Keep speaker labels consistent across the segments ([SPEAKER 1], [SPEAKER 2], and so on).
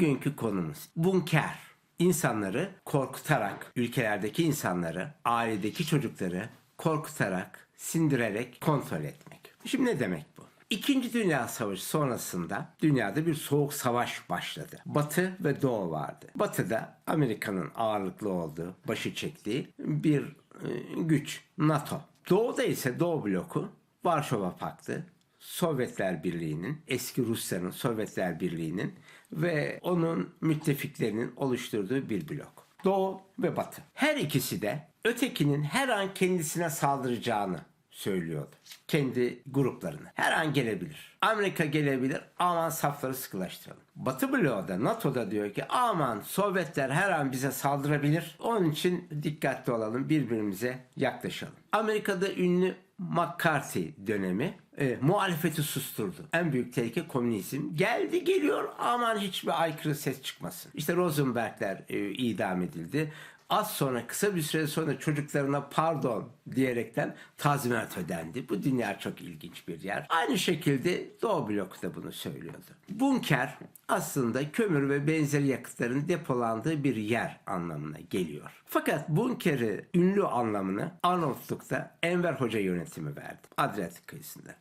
[SPEAKER 1] Bugünkü konumuz bunker. İnsanları korkutarak, ülkelerdeki insanları, ailedeki çocukları korkutarak, sindirerek kontrol etmek. Şimdi ne demek bu? İkinci Dünya Savaşı sonrasında dünyada bir soğuk savaş başladı. Batı ve Doğu vardı. Batı'da Amerika'nın ağırlıklı olduğu, başı çektiği bir e, güç NATO. Doğu'da ise Doğu bloku Varşova Paktı, Sovyetler Birliği'nin, eski Rusya'nın Sovyetler Birliği'nin ve onun müttefiklerinin oluşturduğu bir blok. Doğu ve Batı. Her ikisi de ötekinin her an kendisine saldıracağını söylüyordu. Kendi gruplarına. Her an gelebilir. Amerika gelebilir aman safları sıkılaştıralım. Batı bloğu da NATO'da diyor ki aman Sovyetler her an bize saldırabilir. Onun için dikkatli olalım birbirimize yaklaşalım. Amerika'da ünlü McCarthy dönemi e, muhalefeti susturdu. En büyük tehlike komünizm. Geldi geliyor aman hiçbir aykırı ses çıkmasın. İşte Rosenbergler e, idam edildi. Az sonra kısa bir süre sonra çocuklarına pardon diyerekten tazminat ödendi. Bu dünya çok ilginç bir yer. Aynı şekilde Doğu bloku da bunu söylüyordu. Bunker aslında kömür ve benzeri yakıtların depolandığı bir yer anlamına geliyor. Fakat bunkeri ünlü anlamını Arnavutluk'ta Enver Hoca yönetimi verdi. Adriyatik kıyısında.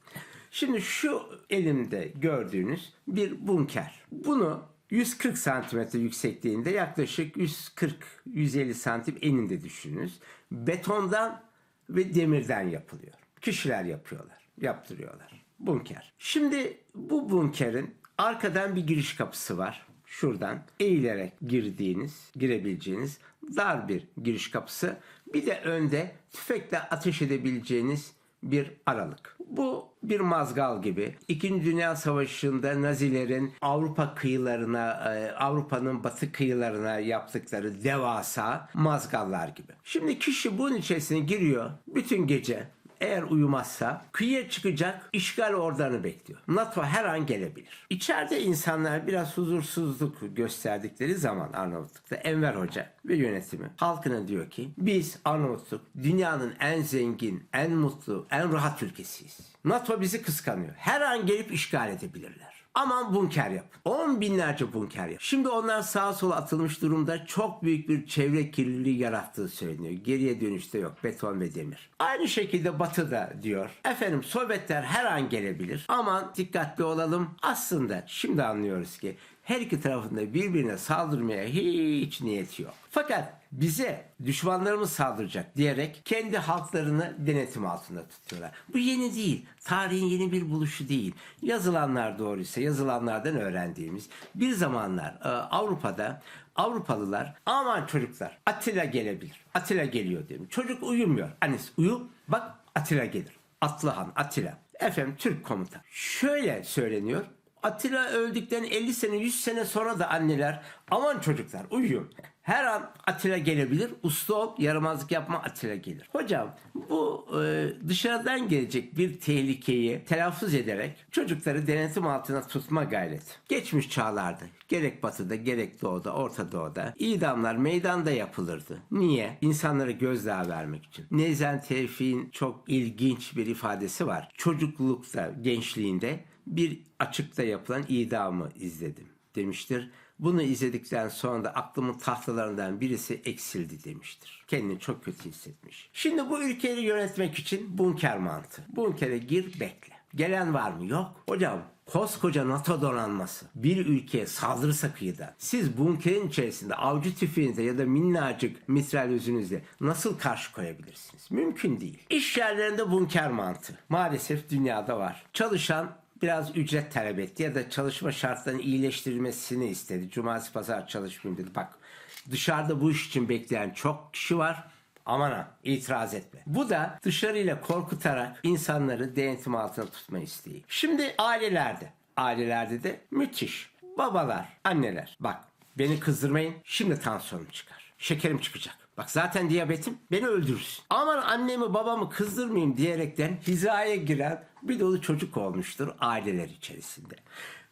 [SPEAKER 1] Şimdi şu elimde gördüğünüz bir bunker. Bunu 140 santimetre yüksekliğinde yaklaşık 140-150 santim eninde düşününüz. Betondan ve demirden yapılıyor. Kişiler yapıyorlar, yaptırıyorlar. Bunker. Şimdi bu bunkerin arkadan bir giriş kapısı var. Şuradan eğilerek girdiğiniz, girebileceğiniz dar bir giriş kapısı. Bir de önde tüfekle ateş edebileceğiniz bir aralık. Bu bir mazgal gibi. İkinci Dünya Savaşı'nda Nazilerin Avrupa kıyılarına, e, Avrupa'nın batı kıyılarına yaptıkları devasa mazgallar gibi. Şimdi kişi bunun içerisine giriyor bütün gece eğer uyumazsa kıyıya çıkacak işgal ordanı bekliyor. NATO her an gelebilir. İçeride insanlar biraz huzursuzluk gösterdikleri zaman Arnavutluk'ta Enver Hoca ve yönetimi halkına diyor ki biz Arnavutluk dünyanın en zengin, en mutlu, en rahat ülkesiyiz. NATO bizi kıskanıyor. Her an gelip işgal edebilirler. Aman bunker yap. 10 binlerce bunker yap. Şimdi onlar sağa sola atılmış durumda çok büyük bir çevre kirliliği yarattığı söyleniyor. Geriye dönüşte yok. Beton ve demir. Aynı şekilde batıda diyor. Efendim Sovyetler her an gelebilir. Aman dikkatli olalım. Aslında şimdi anlıyoruz ki her iki tarafında birbirine saldırmaya hiç niyeti yok. Fakat bize düşmanlarımız saldıracak diyerek kendi halklarını denetim altında tutuyorlar. Bu yeni değil. Tarihin yeni bir buluşu değil. Yazılanlar doğruysa yazılanlardan öğrendiğimiz bir zamanlar e, Avrupa'da Avrupalılar aman çocuklar Atilla gelebilir. Atilla geliyor diyorum. Çocuk uyumuyor. Annesi uyu bak Atilla gelir. Atlıhan Atilla. Efendim Türk komutan. Şöyle söyleniyor. Atilla öldükten 50 sene 100 sene sonra da anneler aman çocuklar uyuyun. Her an Atilla gelebilir. Usta ol yaramazlık yapma Atilla gelir. Hocam bu e, dışarıdan gelecek bir tehlikeyi telaffuz ederek çocukları denetim altına tutma gayreti. Geçmiş çağlarda gerek batıda gerek doğuda orta doğuda idamlar meydanda yapılırdı. Niye? İnsanlara gözdağı vermek için. Nezen Tevfik'in çok ilginç bir ifadesi var. Çocuklukta gençliğinde bir açıkta yapılan idamı izledim demiştir. Bunu izledikten sonra da aklımın tahtalarından birisi eksildi demiştir. Kendini çok kötü hissetmiş. Şimdi bu ülkeyi yönetmek için bunker mantığı. Bunkere gir bekle. Gelen var mı? Yok. Hocam koskoca NATO donanması bir ülkeye saldırırsa kıyıdan siz bunkerin içerisinde avcı tüfeğinizle ya da minnacık mitralyözünüzle nasıl karşı koyabilirsiniz? Mümkün değil. İş yerlerinde bunker mantığı maalesef dünyada var. Çalışan biraz ücret talep etti ya da çalışma şartlarının iyileştirilmesini istedi. Cumartesi pazar çalışmayayım dedi. Bak dışarıda bu iş için bekleyen çok kişi var. Aman ha itiraz etme. Bu da dışarıyla korkutarak insanları denetim altına tutma isteği. Şimdi ailelerde, ailelerde de müthiş. Babalar, anneler. Bak beni kızdırmayın şimdi tansiyonum çıkar. Şekerim çıkacak. Bak zaten diyabetim beni öldürürsün. Aman annemi babamı kızdırmayayım diyerekten hizaya giren bir dolu çocuk olmuştur aileler içerisinde.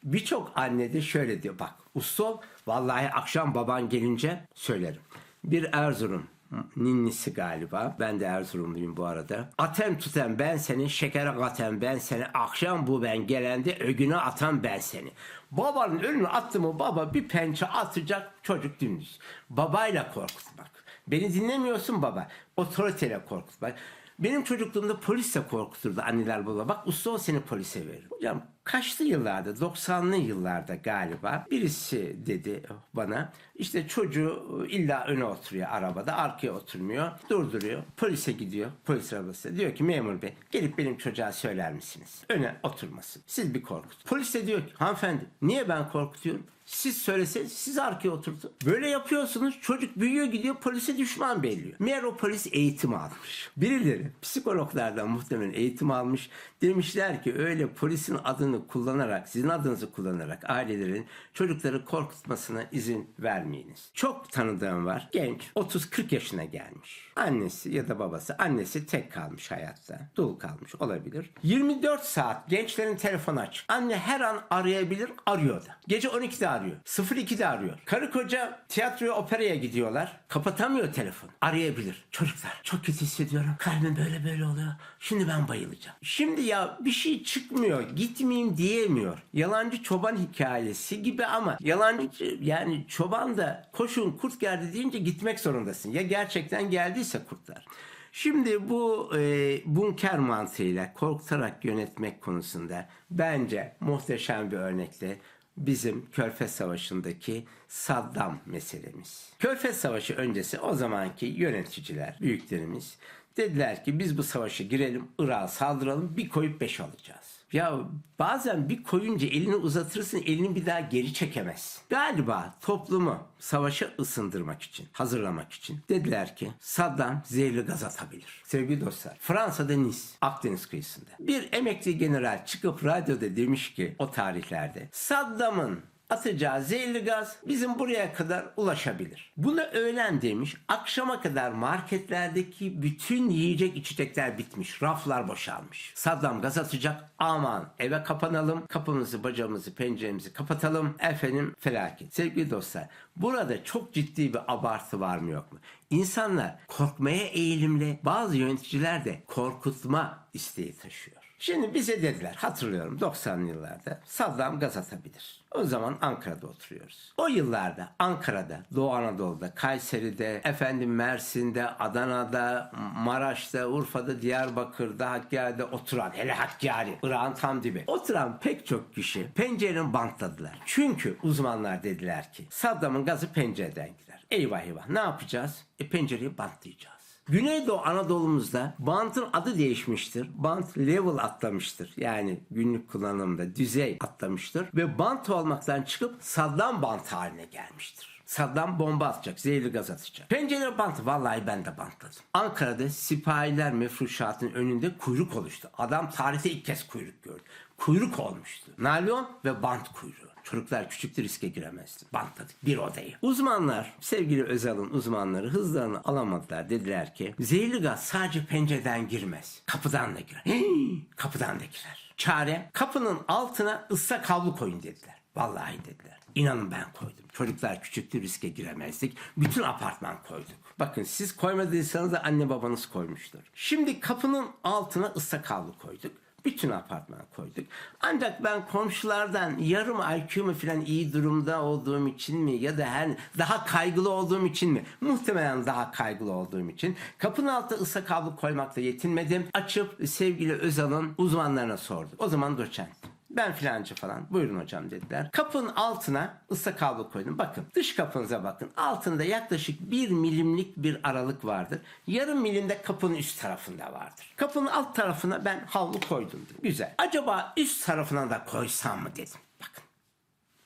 [SPEAKER 1] Birçok anne de şöyle diyor bak usta vallahi akşam baban gelince söylerim. Bir Erzurum Ninnisi galiba. Ben de Erzurumluyum bu arada. Atem tutem ben seni, şekere katem ben seni, akşam bu ben gelende ögüne atan ben seni. Babanın önüne attı mı baba bir pençe atacak çocuk dümdüz. Babayla korkutmak. Beni dinlemiyorsun baba. Otoriteyle korkutmak. Benim çocukluğumda polisle korkuturdu anneler baba. Bak usta ol seni polise verir. Hocam kaçlı yıllarda 90'lı yıllarda galiba birisi dedi bana işte çocuğu illa öne oturuyor arabada arkaya oturmuyor durduruyor polise gidiyor polis arabası diyor ki memur bey gelip benim çocuğa söyler misiniz öne oturmasın siz bir korkut polis de diyor ki hanımefendi niye ben korkutuyorum siz söyleseniz siz arkaya oturtun. Böyle yapıyorsunuz çocuk büyüyor gidiyor polise düşman belliyor. Meğer o polis eğitim almış. Birileri psikologlardan muhtemelen eğitim almış. Demişler ki öyle polisin adını kullanarak sizin adınızı kullanarak ailelerin çocukları korkutmasına izin vermeyiniz. Çok tanıdığım var. Genç 30-40 yaşına gelmiş. Annesi ya da babası annesi tek kalmış hayatta. Dul kalmış olabilir. 24 saat gençlerin telefonu açık. Anne her an arayabilir arıyor da. Gece 12'de arıyor. 02'de arıyor. Karı koca tiyatroya operaya gidiyorlar. Kapatamıyor telefon. Arayabilir. Çocuklar çok kötü hissediyorum. Kalbim böyle böyle oluyor. Şimdi ben bayılacağım. Şimdi ya bir şey çıkmıyor. Gitmeyeyim diyemiyor. Yalancı çoban hikayesi gibi ama yalancı yani çoban da koşun kurt geldi deyince gitmek zorundasın. Ya gerçekten geldiyse kurtlar. Şimdi bu e, bunker mantığıyla korkutarak yönetmek konusunda bence muhteşem bir örnekle bizim Körfez Savaşı'ndaki Saddam meselemiz. Körfez Savaşı öncesi o zamanki yöneticiler, büyüklerimiz dediler ki biz bu savaşa girelim, Irak'a saldıralım, bir koyup beş alacağız. Ya bazen bir koyunca elini uzatırsın elini bir daha geri çekemez. Galiba toplumu savaşa ısındırmak için, hazırlamak için dediler ki Saddam zehirli gaz atabilir. Sevgili dostlar Fransa'da Nice, Akdeniz kıyısında bir emekli general çıkıp radyoda demiş ki o tarihlerde Saddam'ın atacağı zehirli gaz bizim buraya kadar ulaşabilir. Bunu öğlen demiş. Akşama kadar marketlerdeki bütün yiyecek içecekler bitmiş. Raflar boşalmış. Saddam gaz atacak. Aman eve kapanalım. Kapımızı, bacamızı, penceremizi kapatalım. Efendim felaket. Sevgili dostlar burada çok ciddi bir abartı var mı yok mu? İnsanlar korkmaya eğilimli. Bazı yöneticiler de korkutma isteği taşıyor. Şimdi bize dediler hatırlıyorum 90'lı yıllarda Saddam gaz atabilir. O zaman Ankara'da oturuyoruz. O yıllarda Ankara'da, Doğu Anadolu'da, Kayseri'de, efendim Mersin'de, Adana'da, Maraş'ta, Urfa'da, Diyarbakır'da, Hakkari'de oturan, hele Hakkari, Irak'ın tam dibi. Oturan pek çok kişi pencerenin bantladılar. Çünkü uzmanlar dediler ki Saddam'ın gazı pencereden girer. Eyvah eyvah ne yapacağız? E pencereyi bantlayacağız. Güneydoğu Anadolu'muzda bantın adı değişmiştir. Bant level atlamıştır. Yani günlük kullanımda düzey atlamıştır. Ve bant olmaktan çıkıp Saddam bant haline gelmiştir. Saddam bomba atacak, zehirli gaz atacak. Pencere bantı, vallahi ben de bantladım. Ankara'da sipahiler mefruşatın önünde kuyruk oluştu. Adam tarihte ilk kez kuyruk gördü. Kuyruk olmuştu. Naylon ve bant kuyruğu. Çocuklar küçüktü riske giremezdi. Bantladık bir odayı. Uzmanlar, sevgili Özal'ın uzmanları hızlarını alamadılar. Dediler ki zehirli gaz sadece pencereden girmez. Kapıdan da girer. Hii, kapıdan da girer. Çare kapının altına ıslak havlu koyun dediler. Vallahi dediler. İnanın ben koydum. Çocuklar küçüktü riske giremezdik. Bütün apartman koyduk. Bakın siz koymadıysanız da anne babanız koymuştur. Şimdi kapının altına ıslak havlu koyduk. Bütün apartman koyduk. Ancak ben komşulardan yarım IQ mu falan iyi durumda olduğum için mi ya da her daha kaygılı olduğum için mi? Muhtemelen daha kaygılı olduğum için. Kapının altına ıslak havlu koymakla yetinmedim. Açıp sevgili Özal'ın uzmanlarına sordum. O zaman doçent. Ben filancı falan. Buyurun hocam dediler. Kapının altına ıslak havlu koydum. Bakın dış kapınıza bakın. Altında yaklaşık bir milimlik bir aralık vardır. Yarım milimde kapının üst tarafında vardır. Kapının alt tarafına ben havlu koydum. Dedim. Güzel. Acaba üst tarafına da koysam mı dedim. Bakın.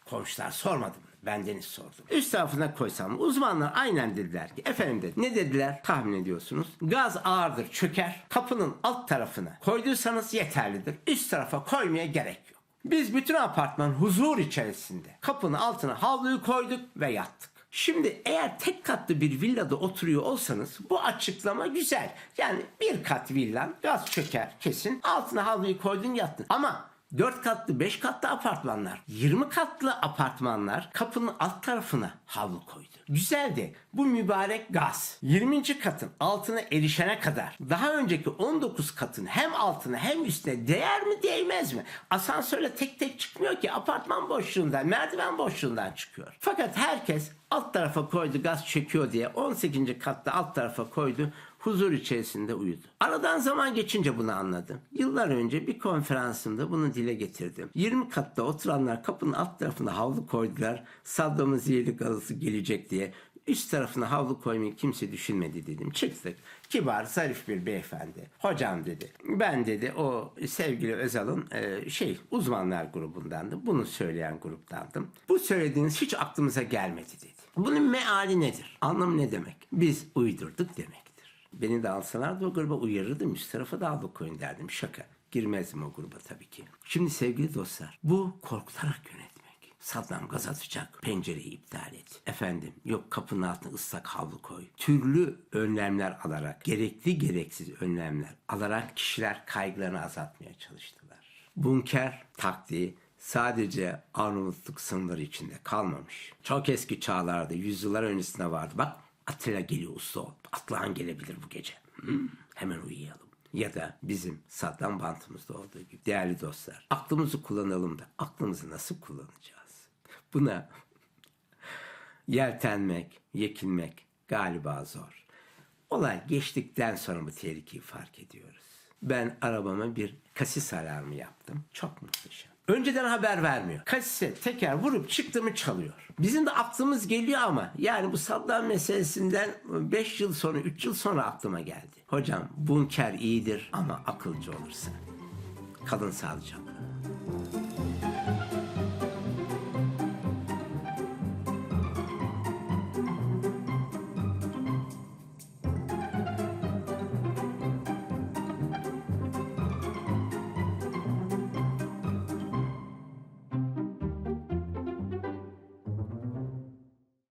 [SPEAKER 1] Komşular sormadım. Ben Deniz sordum. Üst tarafına koysam? Uzmanlar aynen dediler ki. Efendim dedi. Ne dediler? Tahmin ediyorsunuz. Gaz ağırdır çöker. Kapının alt tarafına koyduysanız yeterlidir. Üst tarafa koymaya gerek yok. Biz bütün apartman huzur içerisinde kapının altına havluyu koyduk ve yattık. Şimdi eğer tek katlı bir villada oturuyor olsanız bu açıklama güzel. Yani bir kat villan gaz çöker kesin altına havluyu koydun yattın. Ama 4 katlı 5 katlı apartmanlar 20 katlı apartmanlar kapının alt tarafına havlu koydu. Güzeldi. Bu mübarek gaz 20. katın altına erişene kadar daha önceki 19 katın hem altına hem üstüne değer mi değmez mi? Asansörle tek tek çıkmıyor ki apartman boşluğundan merdiven boşluğundan çıkıyor. Fakat herkes alt tarafa koydu gaz çekiyor diye 18. katta alt tarafa koydu huzur içerisinde uyudu. Aradan zaman geçince bunu anladım. Yıllar önce bir konferansımda bunu dile getirdim. 20 katta oturanlar kapının alt tarafına havlu koydular. Saddam'ın zehirli gazı gelecek diye. Üst tarafına havlu koymayı kimse düşünmedi dedim. Çıktık. Kibar, zarif bir beyefendi. Hocam dedi. Ben dedi o sevgili Özal'ın e, şey uzmanlar grubundandı. Bunu söyleyen gruptandım. Bu söylediğiniz hiç aklımıza gelmedi dedi. Bunun meali nedir? Anlamı ne demek? Biz uydurduk demektir. Beni de alsalardı o gruba uyarırdım. Üst tarafa da havlu koyun derdim. Şaka. Girmezdim o gruba tabii ki. Şimdi sevgili dostlar bu korkutarak yönetmek. Saddam gaz atacak. Pencereyi iptal et. Efendim yok kapının altına ıslak havlu koy. Türlü önlemler alarak, gerekli gereksiz önlemler alarak kişiler kaygılarını azaltmaya çalıştılar. Bunker taktiği sadece Arnavutluk sınırları içinde kalmamış. Çok eski çağlarda, yüzyıllar öncesine vardı. Bak Atilla geliyor usta ol. Gelebilir bu gece. Hmm, hemen uyuyalım. Ya da bizim Saddam bantımızda olduğu gibi değerli dostlar. Aklımızı kullanalım da aklımızı nasıl kullanacağız? Buna yeltenmek, yekinmek galiba zor. Olay geçtikten sonra bu tehlikeyi fark ediyoruz. Ben arabama bir kasis alarmı yaptım. Çok muhteşem. Önceden haber vermiyor. Kasise teker vurup çıktı mı çalıyor. Bizim de aklımız geliyor ama yani bu Saddam meselesinden 5 yıl sonra 3 yıl sonra aklıma geldi. Hocam bunker iyidir ama akılcı olursa. Kalın sağlıcakla.